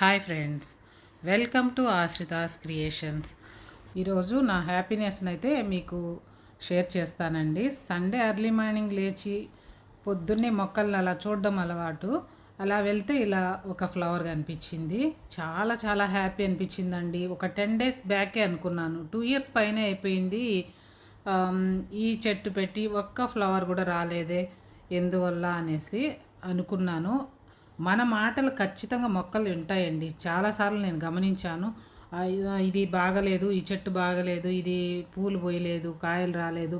Hi friends welcome to Ashritas creations. ఈరోజు నా హ్యాపీనెస్ని అయితే మీకు షేర్ చేస్తానండి. సండే ఎర్లీ మార్నింగ్ లేచి పొద్దున్నే మొక్కల్ని అలా చూడడం అలవాటు. అలా వెళ్తే ఇలా ఒక ఫ్లవర్ కనిపించింది. చాలా చాలా హ్యాపీ అనిపించిందండి. ఒక టెన్ డేస్ బ్యాకే అనుకున్నాను. టూ ఇయర్స్ పైన అయిపోయింది. ఈ చెట్టు పెట్టి ఒక్క ఫ్లవర్ కూడా రాలేదే ఎందువల్ల అనేసి అనుకున్నాను. మన మాటలు ఖచ్చితంగా మొక్కలు వింటాయండి చాలాసార్లు నేను గమనించాను. ఇది బాగలేదు ఈ చెట్టు బాగలేదు ఇది పూలు పోయలేదు కాయలు రాలేదు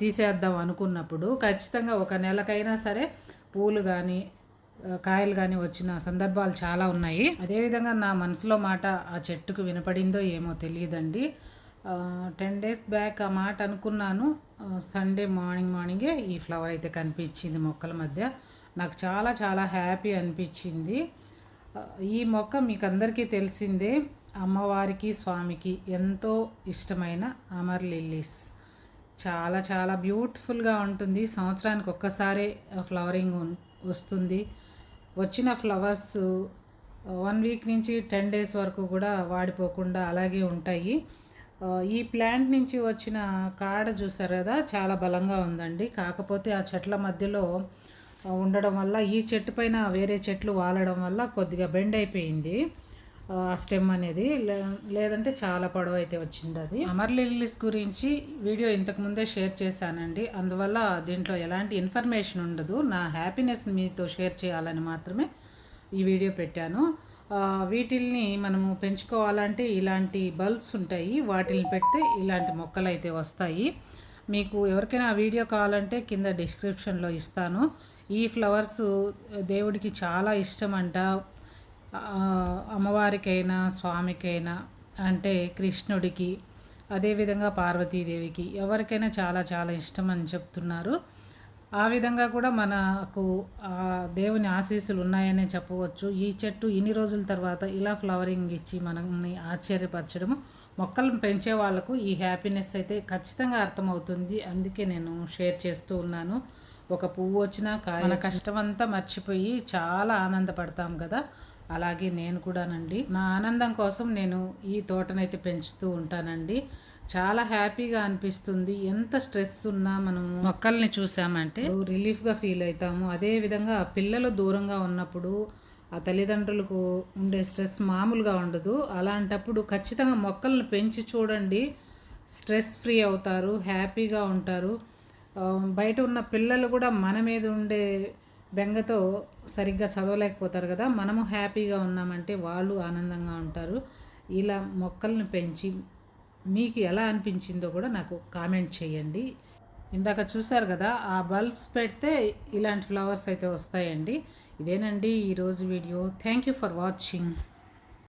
తీసేద్దాం అనుకున్నప్పుడు ఖచ్చితంగా ఒక నెలకైనా సరే పూలు కానీ కాయలు కానీ వచ్చిన సందర్భాలు చాలా ఉన్నాయి. అదేవిధంగా నా మనసులో మాట ఆ చెట్టుకు వినపడిందో ఏమో తెలియదండి. టెన్ డేస్ బ్యాక్ ఆ మాట అనుకున్నాను. సండే మార్నింగ్ మార్నింగే ఈ ఫ్లవర్ అయితే కనిపించింది మొక్కల మధ్య. నాకు చాలా చాలా హ్యాపీ అనిపించింది. ఈ మొక్క మీకు అందరికీ తెలిసిందే అమ్మవారికి స్వామికి ఎంతో ఇష్టమైన అమర్ లిల్లీస్. చాలా చాలా బ్యూటిఫుల్గా ఉంటుంది. సంవత్సరానికి ఒక్కసారే ఫ్లవరింగ్ వస్తుంది. వచ్చిన ఫ్లవర్స్ వన్ వీక్ నుంచి టెన్ డేస్ వరకు కూడా వాడిపోకుండా అలాగే ఉంటాయి. ఈ ప్లాంట్ నుంచి వచ్చిన కాడ చూసారు కదా చాలా బలంగా ఉందండి. కాకపోతే ఆ చెట్ల మధ్యలో ఉండడం వల్ల ఈ చెట్టు పైన వేరే చెట్లు వాలడం వల్ల కొద్దిగా బెండ్ అయిపోయింది. ఆ స్టెమ్ అనేది. లే- లేదంటే చాలా పొడవు అయితే వచ్చింది అది. అమర్ లిల్లీస్ గురించి వీడియో ఇంతకు ముందే షేర్ చేశానండి. అందువల్ల దీంట్లో ఎలాంటి ఇన్ఫర్మేషన్ ఉండదు. నా హ్యాపీనెస్ మీతో షేర్ చేయాలని మాత్రమే ఈ వీడియో పెట్టాను. వీటిల్ని మనము పెంచుకోవాలంటే ఇలాంటి బల్బ్స్ ఉంటాయి. వాటిని పెడితే ఇలాంటి మొక్కలు అయితే వస్తాయి. మీకు ఎవరికైనా ఆ వీడియో కావాలంటే కింద డిస్క్రిప్షన్లో ఇస్తాను. ఈ ఫ్లవర్స్ దేవుడికి చాలా ఇష్టం అంట అమ్మవారికైనా స్వామికైనా అంటే కృష్ణుడికి అదేవిధంగా పార్వతీదేవికి ఎవరికైనా చాలా చాలా ఇష్టం అని చెప్తున్నారు. ఆ విధంగా కూడా మనకు దేవుని ఆశీస్సులు ఉన్నాయనే చెప్పవచ్చు. ఈ చెట్టు ఇన్ని రోజుల తర్వాత ఇలా ఫ్లవరింగ్ ఇచ్చి మనల్ని ఆశ్చర్యపరచడము మొక్కలను పెంచే వాళ్ళకు ఈ హ్యాపీనెస్ అయితే ఖచ్చితంగా అర్థమవుతుంది. అందుకే నేను షేర్ చేస్తూ ఉన్నాను. ఒక పువ్వు వచ్చినా కాయ మన కష్టమంతా మర్చిపోయి చాలా ఆనందపడతాం కదా. అలాగే నేను కూడానండి. నా ఆనందం కోసం నేను ఈ తోటనైతే పెంచుతూ ఉంటానండి. చాలా హ్యాపీగా అనిపిస్తుంది. ఎంత స్ట్రెస్ ఉన్నా మనం మొక్కల్ని చూసామంటే రిలీఫ్గా ఫీల్ అవుతాము అదే విధంగా పిల్లలు దూరంగా ఉన్నప్పుడు ఆ తల్లిదండ్రులకు ఉండే స్ట్రెస్ మామూలుగా ఉండదు. అలాంటప్పుడు ఖచ్చితంగా మొక్కల్ని పెంచి చూడండి. స్ట్రెస్ ఫ్రీ అవుతారు హ్యాపీగా ఉంటారు. బయట ఉన్న పిల్లలు కూడా మన మీద ఉండే బెంగతో సరిగ్గా చదవలేకపోతారు కదా. మనము హ్యాపీగా ఉన్నామంటే వాళ్ళు ఆనందంగా ఉంటారు. ఇలా మొక్కలను పెంచి మీకు ఎలా అనిపించిందో కూడా నాకు కామెంట్ చేయండి. ఇందాక చూసారు కదా ఆ బల్బ్స్ పెడితే ఇలాంటి ఫ్లవర్స్ అయితే వస్తాయండి. ఇదేనండి ఈరోజు video. Thank you for watching.